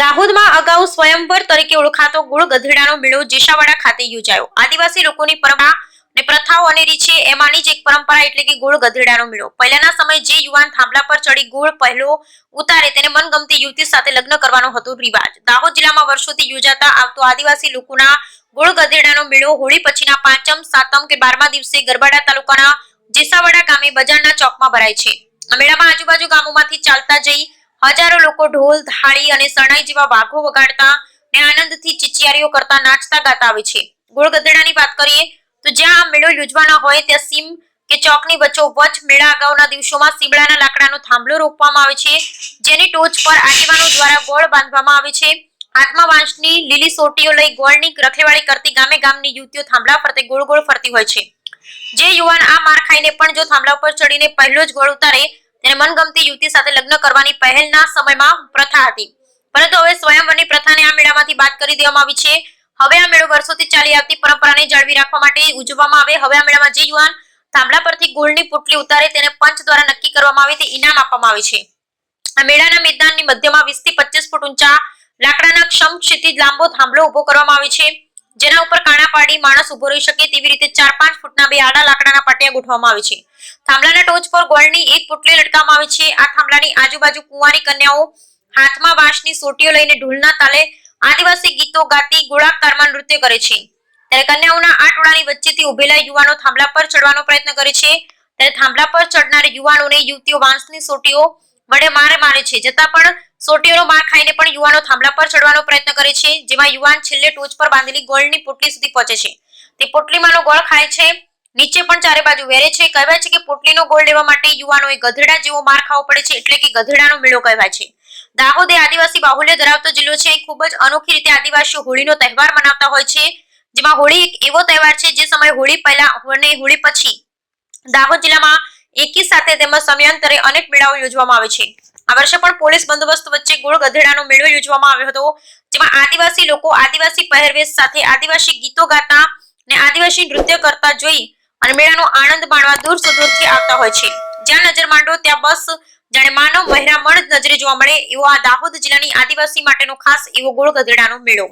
દાહોદમાં અગાઉ સ્વયંવર તરીકે ઓળખાતો ગુળ ગધેડાનો મેળો જેશાવાડા ખાતે યોજાયો. આદિવાસી લોકોની પરંપરા અને પ્રથાઓ અને છે, એમાંની જ એક પરંપરા એટલે કે ગુળ ગધેડાનો મેળો. પહેલાના સમયે જે યુવાન થાંભલા પર ચડી ગુળ પહેલો ઉતારે તેને મનગમતી યુવતી સાથે લગ્ન કરવાનો હતો રિવાજ. દાહોદ જિલ્લામાં વર્ષોથી યોજાતા આવતો આદિવાસી લોકોના ગુળ ગધેડાનો મેળો હોળી પછીના પાંચમ, સાતમ કે બારમા દિવસે ગરબાડા તાલુકાના જેસાવાડા ગામે બજારના ચોકમાં ભરાય છે. મેળામાં આજુબાજુ ગામોમાંથી ચાલતા જઈ હજારો લોકો ઢોલ, થાળી અને શરણાઈ જેવા વાઘો વગાડતા ને આનંદથી ચિચિયારીઓ કરતા નાચતા ગાતા આવે છે. ગોળ ગધેડાની વાત કરીએ તો જ્યાં આ મેળો યોજવાનો હોય ત્યાં સીમ કે ચોકની વચ્ચોવચ મેળા અગાઉના દિવસોમાં સીમડાના લાકડાનો થાંભલો રોપવામાં આવે છે, જેની ટોચ પર આગેવાનો દ્વારા ગોળ બાંધવામાં આવે છે. હાથમાં વાંસની લીલી સોટીઓ લઈ ગોળની રખેવાળી કરતી ગામે ગામની યુવતીઓ થાંભલા ફરતે ગોળ ગોળ ફરતી હોય છે. જે યુવાન આ માર ખાઈને પણ જો થાંભલા ઉપર ચડીને પહેલો જ ગોળ ઉતારે તેને મનગમતી યુવતી સાથે લગ્ન કરવાની પહેલના સમયમાં પ્રથા હતી. પરંતુ હવે સ્વયંવરની પ્રથાને આ મેળામાંથી બાદ કરી દેવામાં આવી છે. હવે આ મેળો વર્ષોથી ચાલી આવતી પરંપરાને જાળવી રાખવા માટે ઉજવવામાં આવે. હવે આ મેળામાં જે યુવાન થાંભલા પરથી ગોળની પુટલી ઉતારે તેને પંચ દ્વારા નક્કી કરવામાં આવે તે ઇનામ આપવામાં આવે છે. આ મેળાના મેદાનની મધ્યમાં વીસથી પચીસ ફૂટ ઊંચા લાકડાના ક્ષમ ક્ષિતિજ લાંબો થાંભલો ઊભો કરવામાં આવે છે. જેના ઉપર કાણા પાડી માણસ ઊભો રહી શકે તેવી રીતે ચાર પાંચ ફૂટના બે આડા લાકડાના પાટિયા ગોઠવવામાં આવે છે. થાંભલાના ટોચ પર ગોળની એક પુટલી લટકાવવામાં આવે છે. આ થાંભલાની આજુબાજુ કુંવારી કન્યાઓ હાથમાં વાંસની સોટીઓ લઈને ઢોલના તાલે આદિવાસી ગીતો ગાતી ગોળાકારમાં નૃત્ય કરે છે. ત્યારે કન્યાઓના આ ટોળાની વચ્ચેથી ઉભેલા યુવાનો થાંભલા પર ચડવાનો પ્રયત્ન કરે છે. ત્યારે થાંભલા પર ચડનાર યુવાનોને યુવતીઓ વાંસની સોટીઓ વડે માર મારે છે. જતાં પણ સોટીઓનો માર ખાઈને પણ યુવાનો થાંભલા પર ચડવાનો પ્રયત્ન કરે છે, જેમાં યુવાન છેલ્લે ટોચ પર બાંધેલી ગોળની પોટલી સુધી પહોંચે છે. તે પોટલીમાંનો ગોળ ખાય છે. નીચે પણ ચારે બાજુ વેરે છે. કહેવાય છે કે પોટલીનો ગોળ લેવા માટે યુવાનોએ ગધેડા જેવો માર ખાવો પડે છે એટલે કે ગધેડાનો મેળો કહેવાય છે. દાહોદ એ આદિવાસી બાહુલ્ય ધરાવતો જિલ્લો છે. ખૂબ જ અનોખી રીતે આદિવાસીઓ હોળીનો તહેવાર મનાવતા હોય છે. જેમાં હોળી એક એવો તહેવાર છે જે સમયે હોળી પહેલા અને હોળી પછી દાહોદ જિલ્લામાં એકી સાથે તેમજ સમયાંતરે અનેક મેળાઓ યોજવામાં આવે છે. આ વર્ષે પણ પોલીસ બંદોબસ્ત વચ્ચે ગોળ ગધેડાનો મેળો યોજવામાં આવ્યો હતો. જેમાં આદિવાસી લોકો આદિવાસી પહેરવેશ સાથે આદિવાસી ગીતો ગાતા ને આદિવાસી નૃત્ય કરતા જોઈ અને મેળાનો આનંદ માણવા દૂર સુદૂરથી આવતા હોય છે. જ્યાં નજર માંડો ત્યાં બસ, જાણે માનવ મહેરામણ નજરે જોવા મળે એવો આ દાહોદ જિલ્લાની આદિવાસી માટેનો ખાસ એવો ગોળ ગધેડાનો મેળો.